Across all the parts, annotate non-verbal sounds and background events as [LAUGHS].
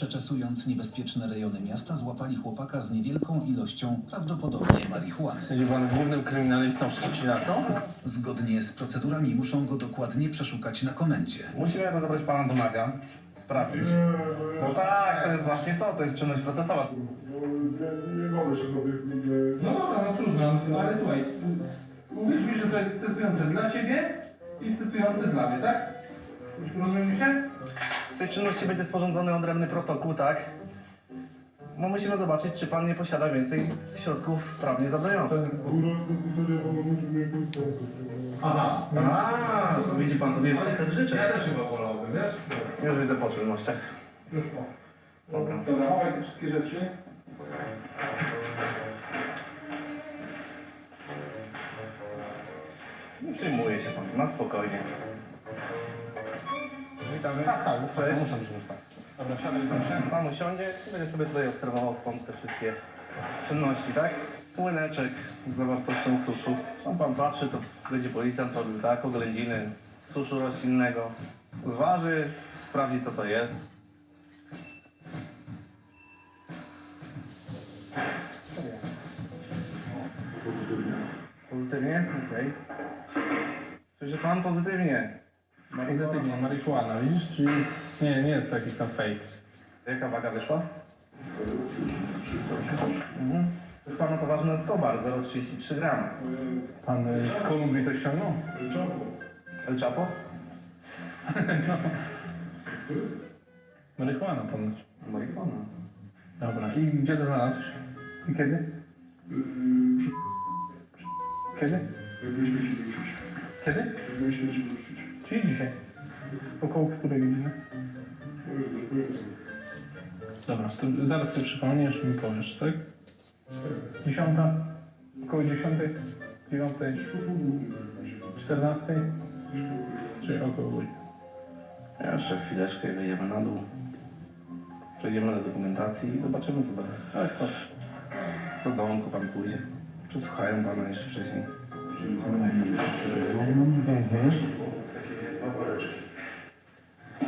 Przeczesując niebezpieczne rejony miasta, złapali chłopaka z niewielką ilością prawdopodobnie marihuany. Będzie pan głównym kryminalistą Szczecina, co? Zgodnie z procedurami muszą go dokładnie przeszukać na komendzie. Musimy rozebrać pana do naga, sprawdzić. No tak, to jest właśnie to, to jest czynność procesowa. Nie, nie wolę się do tych... No dobra, no trudno, no, ale słuchaj, mówisz mi, że to jest stresujące dla ciebie i stresujące dla mnie, tak? Rozumiemy się? Z tej czynności będzie sporządzony odrębny protokół, tak? No musimy zobaczyć, czy pan nie posiada więcej środków prawnie zabronionych. ten. Aha. A, to widzi pan, to jest koncert Ja życzeń. też chyba wolałbym, wiesz? Już widzę po czynnościach. Już po. Dobra. Dobra, chowaj te wszystkie rzeczy. Nie przejmuje się pan, na spokojnie. Witamy. Tak, tak, Cześć. muszę wziąć tak. Dobra, siadaj proszę. Pan usiądzie i będzie sobie tutaj obserwował stąd te wszystkie czynności, tak? Młyneczek z zawartością suszu. Pan pan patrzy, co będzie policjant robił, tak? Oględziny suszu roślinnego. Zważy, sprawdzi co to jest. Pozytywnie? Okej. Słyszy pan pozytywnie? Pozytywnie, marihuana, widzisz? Czyli nie, nie jest to jakiś tam fake. Jaka waga wyszła? Mhm. To jest pana poważny skobar, 0,33 gramy. Pan y, z Kolumbii to ściągnął? El Chapo? Co jest? [LAUGHS] Marihuana ponoć. Z marihuana. Dobra, i gdzie to znalazłeś? I kiedy? Kiedy? Ci wrócić? Kiedy? Jak mieliśmy ci wrócić? Czyli dzisiaj. Około której godziny? Dobra, to zaraz sobie przypomniesz i mi powiesz, tak? Dziesiąta? Około dziesiątej? Dziewiątej? Czternastej? Czyli około godziny. Jeszcze chwileczkę i wejdziemy na dół. Przejdziemy do dokumentacji i zobaczymy co dalej. Ale chyba do domku pan pójdzie. Przesłuchają pana jeszcze wcześniej.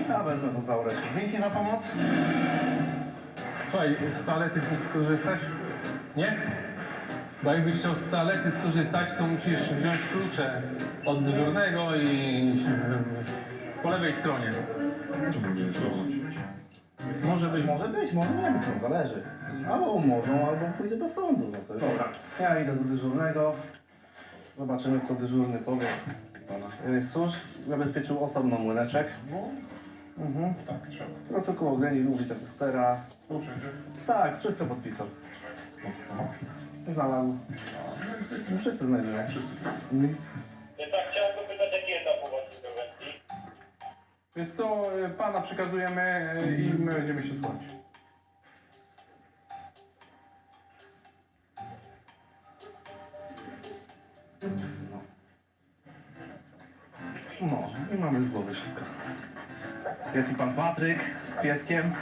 Ja wezmę tą całą resztę. Dzięki za pomoc. Słuchaj, z toalety chcesz skorzystać? Nie? Bo jakbyś chciał z toalety skorzystać, to musisz wziąć klucze od dyżurnego i po lewej stronie. Może być. Może być, może nie być, no zależy. Albo umorzą, albo pójdzie do sądu. No to Dobra, ja idę do dyżurnego. Zobaczymy, co dyżurny powie. Pana. Cóż, zabezpieczył osobno młyneczek. Mhm. Tak, trzeba. Protokół oględzin użycia testera. Tak, wszystko podpisał. Znalazł. No, wszyscy znajdują. Mhm. Tak chciałem dopytać, jaki etap u was interwencji? Więc to y, pana przekazujemy y, i my będziemy się słuchać. No, i mamy z głowy wszystko. Jest i pan Patryk z pieskiem.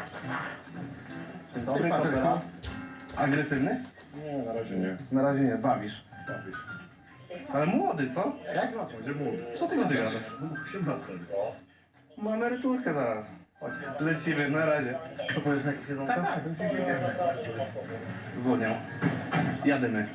Dzień dobry, Patryku. kopera. Agresywny? Nie, na razie nie. Na razie nie, bawisz. Ale młody, co? Jak? Gdzie młody? Co ty gadasz? Ma emeryturkę zaraz. Chodź, Lecimy, na razie. Co powiesz na jakieś jedzonko? Tak, tak. Jadymy.